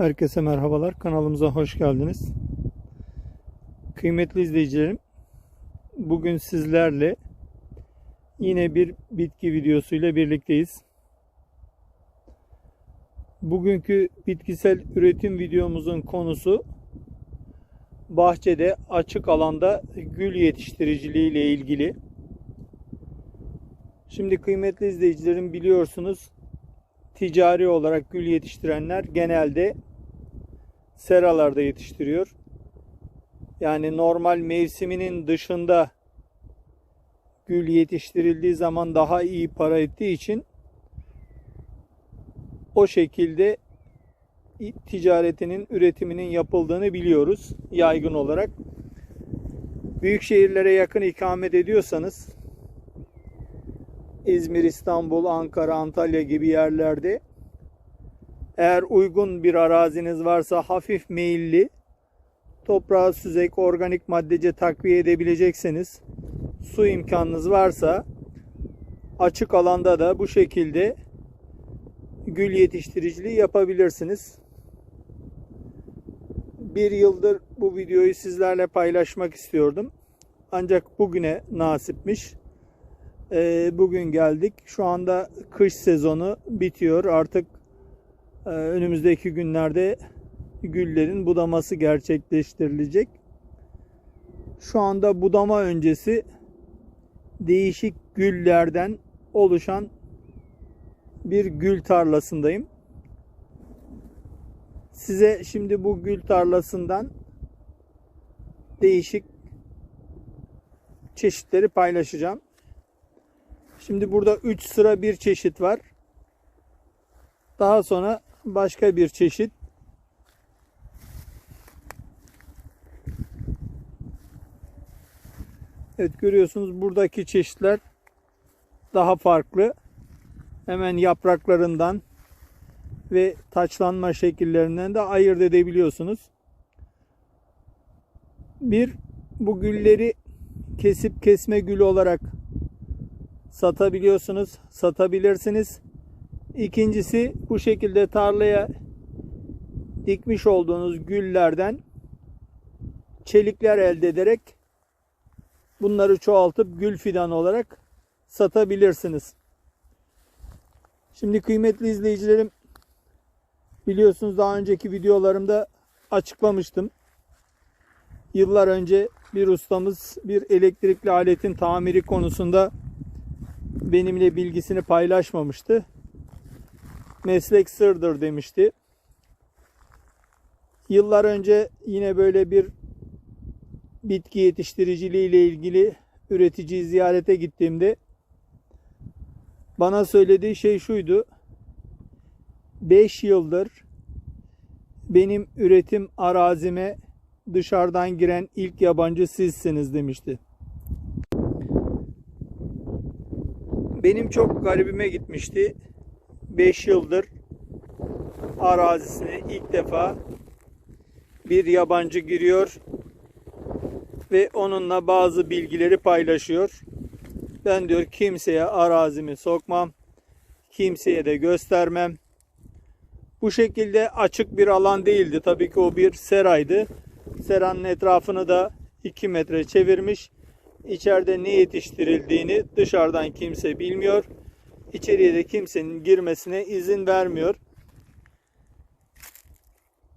Herkese merhabalar. Kanalımıza hoş geldiniz. Kıymetli izleyicilerim, bugün sizlerle yine bir bitki videosuyla birlikteyiz. Bugünkü bitkisel üretim videomuzun konusu bahçede açık alanda gül yetiştiriciliği ile ilgili. Şimdi kıymetli izleyicilerim biliyorsunuz ticari olarak gül yetiştirenler genelde seralarda yetiştiriyor. Yani normal mevsiminin dışında gül yetiştirildiği zaman daha iyi para ettiği için o şekilde ticaretinin, üretiminin yapıldığını biliyoruz yaygın olarak. Büyük şehirlere yakın ikamet ediyorsanız İzmir, İstanbul, Ankara, Antalya gibi yerlerde eğer uygun bir araziniz varsa hafif meyilli toprağı süzek organik maddece takviye edebilecekseniz su imkanınız varsa açık alanda da bu şekilde gül yetiştiriciliği yapabilirsiniz. Bir yıldır bu videoyu sizlerle paylaşmak istiyordum. Ancak bugüne nasipmiş. Ee, bugün geldik. Şu anda kış sezonu bitiyor. Artık önümüzdeki günlerde güllerin budaması gerçekleştirilecek. Şu anda budama öncesi değişik güllerden oluşan bir gül tarlasındayım. Size şimdi bu gül tarlasından değişik çeşitleri paylaşacağım. Şimdi burada 3 sıra bir çeşit var. Daha sonra başka bir çeşit. Evet görüyorsunuz buradaki çeşitler daha farklı. Hemen yapraklarından ve taçlanma şekillerinden de ayırt edebiliyorsunuz. Bir bu gülleri kesip kesme gül olarak satabiliyorsunuz, satabilirsiniz. İkincisi bu şekilde tarlaya dikmiş olduğunuz güllerden çelikler elde ederek bunları çoğaltıp gül fidanı olarak satabilirsiniz. Şimdi kıymetli izleyicilerim biliyorsunuz daha önceki videolarımda açıklamıştım. Yıllar önce bir ustamız bir elektrikli aletin tamiri konusunda benimle bilgisini paylaşmamıştı. Meslek sırdır demişti. Yıllar önce yine böyle bir bitki yetiştiriciliği ile ilgili üreticiyi ziyarete gittiğimde bana söylediği şey şuydu. 5 yıldır benim üretim arazime dışarıdan giren ilk yabancı sizsiniz demişti. Benim çok garibime gitmişti. 5 yıldır arazisine ilk defa bir yabancı giriyor ve onunla bazı bilgileri paylaşıyor. Ben diyor kimseye arazimi sokmam, kimseye de göstermem. Bu şekilde açık bir alan değildi. Tabii ki o bir seraydı. Seranın etrafını da 2 metre çevirmiş. İçeride ne yetiştirildiğini dışarıdan kimse bilmiyor. İçeriye de kimsenin girmesine izin vermiyor.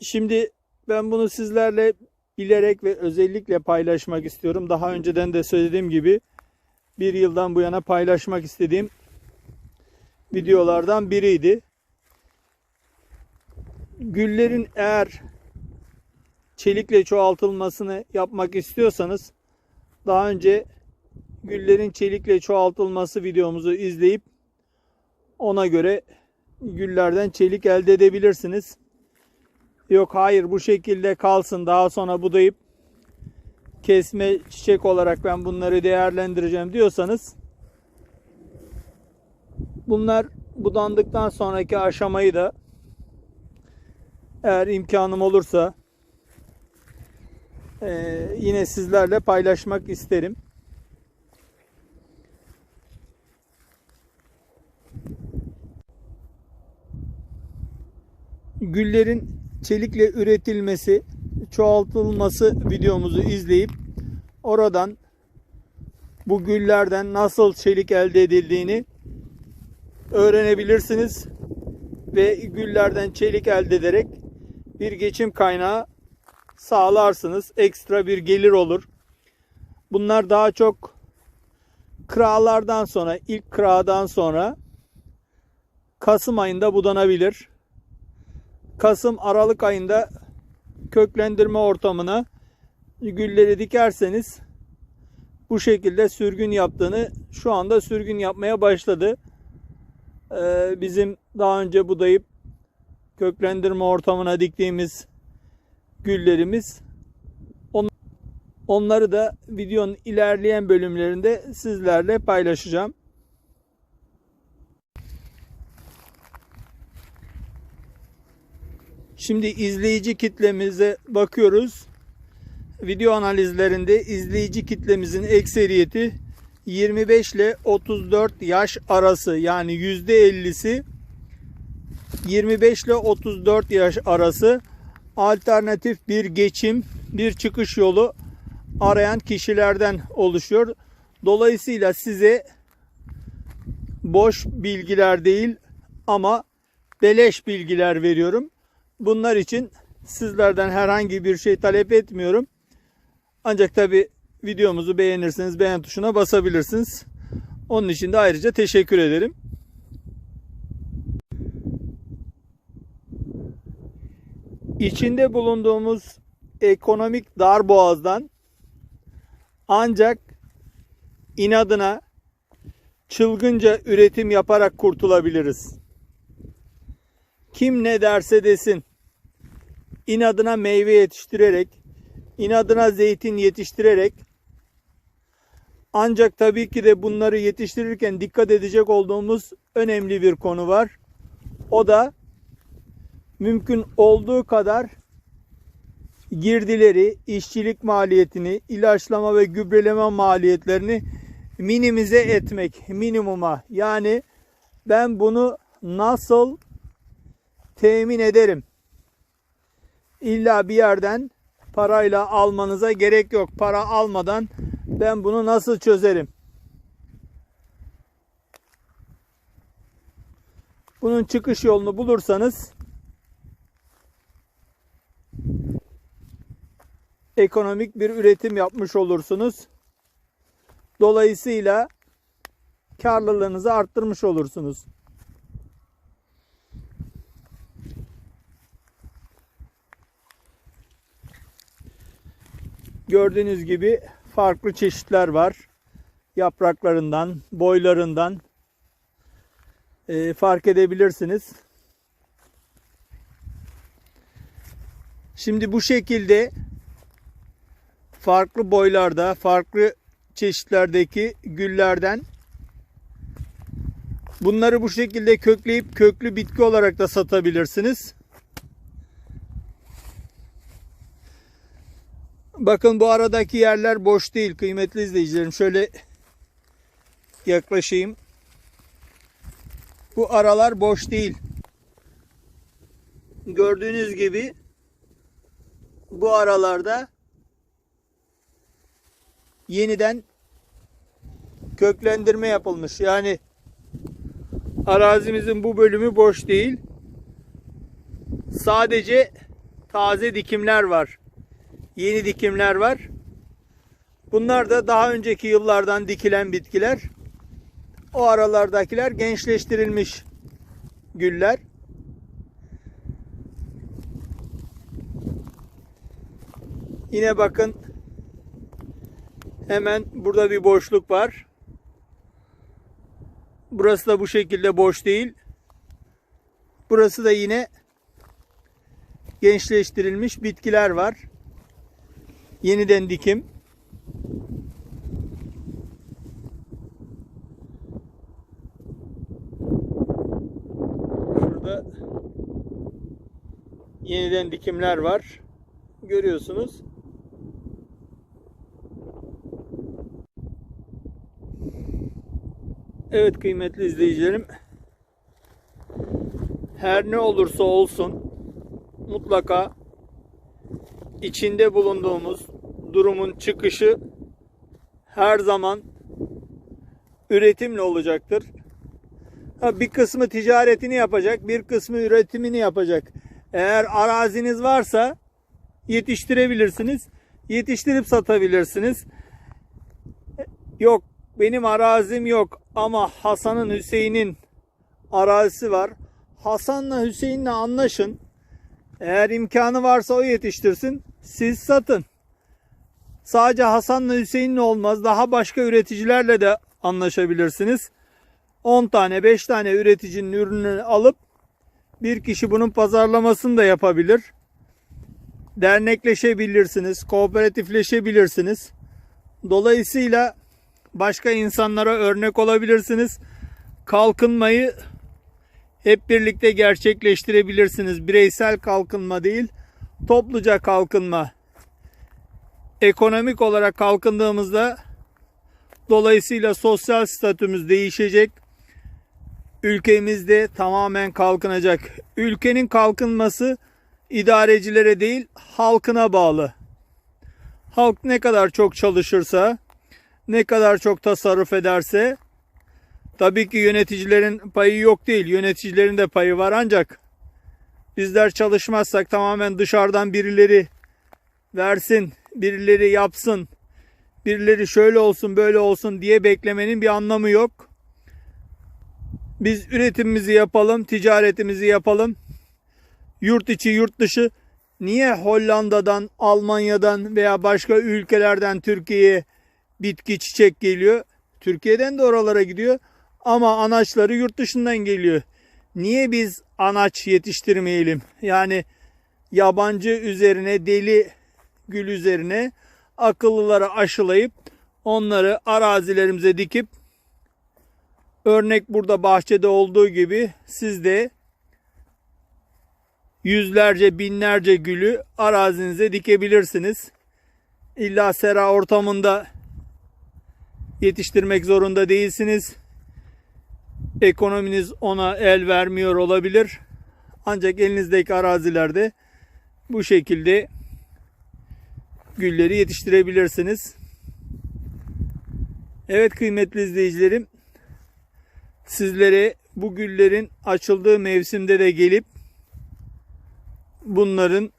Şimdi ben bunu sizlerle bilerek ve özellikle paylaşmak istiyorum. Daha önceden de söylediğim gibi bir yıldan bu yana paylaşmak istediğim videolardan biriydi. Güllerin eğer çelikle çoğaltılmasını yapmak istiyorsanız daha önce güllerin çelikle çoğaltılması videomuzu izleyip ona göre güllerden çelik elde edebilirsiniz. Yok hayır bu şekilde kalsın daha sonra budayıp kesme çiçek olarak ben bunları değerlendireceğim diyorsanız bunlar budandıktan sonraki aşamayı da eğer imkanım olursa e, yine sizlerle paylaşmak isterim. Güllerin çelikle üretilmesi, çoğaltılması videomuzu izleyip oradan bu güllerden nasıl çelik elde edildiğini öğrenebilirsiniz ve güllerden çelik elde ederek bir geçim kaynağı sağlarsınız. Ekstra bir gelir olur. Bunlar daha çok kıralardan sonra, ilk kıradan sonra Kasım ayında budanabilir. Kasım Aralık ayında köklendirme ortamına gülleri dikerseniz bu şekilde sürgün yaptığını şu anda sürgün yapmaya başladı. Ee, bizim daha önce budayıp köklendirme ortamına diktiğimiz güllerimiz on- onları da videonun ilerleyen bölümlerinde sizlerle paylaşacağım. Şimdi izleyici kitlemize bakıyoruz. Video analizlerinde izleyici kitlemizin ekseriyeti 25 ile 34 yaş arası yani %50'si 25 ile 34 yaş arası alternatif bir geçim, bir çıkış yolu arayan kişilerden oluşuyor. Dolayısıyla size boş bilgiler değil ama beleş bilgiler veriyorum. Bunlar için sizlerden herhangi bir şey talep etmiyorum. Ancak tabi videomuzu beğenirseniz beğen tuşuna basabilirsiniz. Onun için de ayrıca teşekkür ederim. İçinde bulunduğumuz ekonomik darboğazdan ancak inadına çılgınca üretim yaparak kurtulabiliriz. Kim ne derse desin inadına meyve yetiştirerek, inadına zeytin yetiştirerek ancak tabii ki de bunları yetiştirirken dikkat edecek olduğumuz önemli bir konu var. O da mümkün olduğu kadar girdileri, işçilik maliyetini, ilaçlama ve gübreleme maliyetlerini minimize etmek, minimuma. Yani ben bunu nasıl temin ederim? İlla bir yerden parayla almanıza gerek yok. Para almadan ben bunu nasıl çözerim? Bunun çıkış yolunu bulursanız ekonomik bir üretim yapmış olursunuz. Dolayısıyla karlılığınızı arttırmış olursunuz. Gördüğünüz gibi farklı çeşitler var. Yapraklarından, boylarından e, fark edebilirsiniz. Şimdi bu şekilde farklı boylarda, farklı çeşitlerdeki güllerden bunları bu şekilde kökleyip köklü bitki olarak da satabilirsiniz. Bakın bu aradaki yerler boş değil kıymetli izleyicilerim. Şöyle yaklaşayım. Bu aralar boş değil. Gördüğünüz gibi bu aralarda yeniden köklendirme yapılmış. Yani arazimizin bu bölümü boş değil. Sadece taze dikimler var. Yeni dikimler var. Bunlar da daha önceki yıllardan dikilen bitkiler. O aralardakiler gençleştirilmiş güller. Yine bakın hemen burada bir boşluk var. Burası da bu şekilde boş değil. Burası da yine gençleştirilmiş bitkiler var. Yeniden dikim. Burada yeniden dikimler var. Görüyorsunuz. Evet kıymetli izleyicilerim. Her ne olursa olsun mutlaka içinde bulunduğumuz durumun çıkışı her zaman üretimle olacaktır. Ha, bir kısmı ticaretini yapacak, bir kısmı üretimini yapacak. Eğer araziniz varsa yetiştirebilirsiniz. Yetiştirip satabilirsiniz. Yok benim arazim yok ama Hasan'ın Hüseyin'in arazisi var. Hasan'la Hüseyin'le anlaşın. Eğer imkanı varsa o yetiştirsin. Siz satın. Sadece Hasan'la Hüseyin'le olmaz. Daha başka üreticilerle de anlaşabilirsiniz. 10 tane 5 tane üreticinin ürününü alıp bir kişi bunun pazarlamasını da yapabilir. Dernekleşebilirsiniz, kooperatifleşebilirsiniz. Dolayısıyla başka insanlara örnek olabilirsiniz. Kalkınmayı hep birlikte gerçekleştirebilirsiniz. Bireysel kalkınma değil, topluca kalkınma. Ekonomik olarak kalkındığımızda dolayısıyla sosyal statümüz değişecek. Ülkemizde tamamen kalkınacak. Ülkenin kalkınması idarecilere değil, halkına bağlı. Halk ne kadar çok çalışırsa, ne kadar çok tasarruf ederse tabii ki yöneticilerin payı yok değil. Yöneticilerin de payı var ancak bizler çalışmazsak tamamen dışarıdan birileri versin, birileri yapsın, birileri şöyle olsun böyle olsun diye beklemenin bir anlamı yok. Biz üretimimizi yapalım, ticaretimizi yapalım. Yurt içi, yurt dışı niye Hollanda'dan, Almanya'dan veya başka ülkelerden Türkiye'ye bitki çiçek geliyor? Türkiye'den de oralara gidiyor ama anaçları yurt dışından geliyor. Niye biz anaç yetiştirmeyelim? Yani yabancı üzerine deli gül üzerine akıllıları aşılayıp onları arazilerimize dikip örnek burada bahçede olduğu gibi siz de yüzlerce binlerce gülü arazinize dikebilirsiniz. İlla sera ortamında yetiştirmek zorunda değilsiniz. Ekonominiz ona el vermiyor olabilir. Ancak elinizdeki arazilerde bu şekilde gülleri yetiştirebilirsiniz. Evet kıymetli izleyicilerim sizlere bu güllerin açıldığı mevsimde de gelip bunların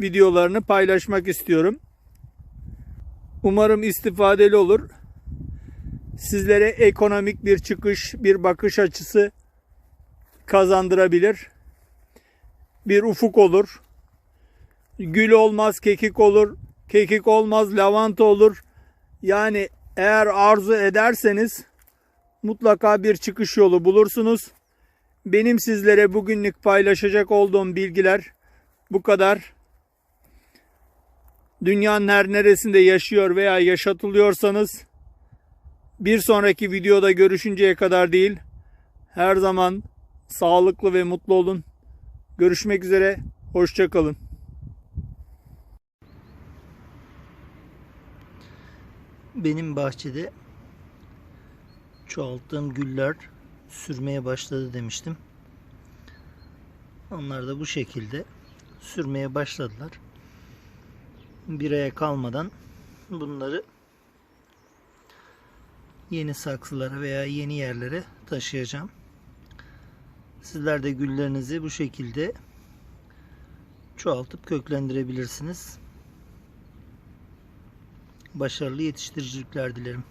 videolarını paylaşmak istiyorum. Umarım istifadeli olur. Sizlere ekonomik bir çıkış, bir bakış açısı kazandırabilir. Bir ufuk olur. Gül olmaz, kekik olur. Kekik olmaz, lavanta olur. Yani eğer arzu ederseniz mutlaka bir çıkış yolu bulursunuz. Benim sizlere bugünlük paylaşacak olduğum bilgiler bu kadar. Dünyanın her neresinde yaşıyor veya yaşatılıyorsanız bir sonraki videoda görüşünceye kadar değil her zaman sağlıklı ve mutlu olun. Görüşmek üzere. Hoşçakalın. Benim bahçede çoğalttığım güller sürmeye başladı demiştim. Onlar da bu şekilde sürmeye başladılar. Bir aya kalmadan bunları yeni saksılara veya yeni yerlere taşıyacağım. Sizler de güllerinizi bu şekilde çoğaltıp köklendirebilirsiniz. Başarılı yetiştiricilikler dilerim.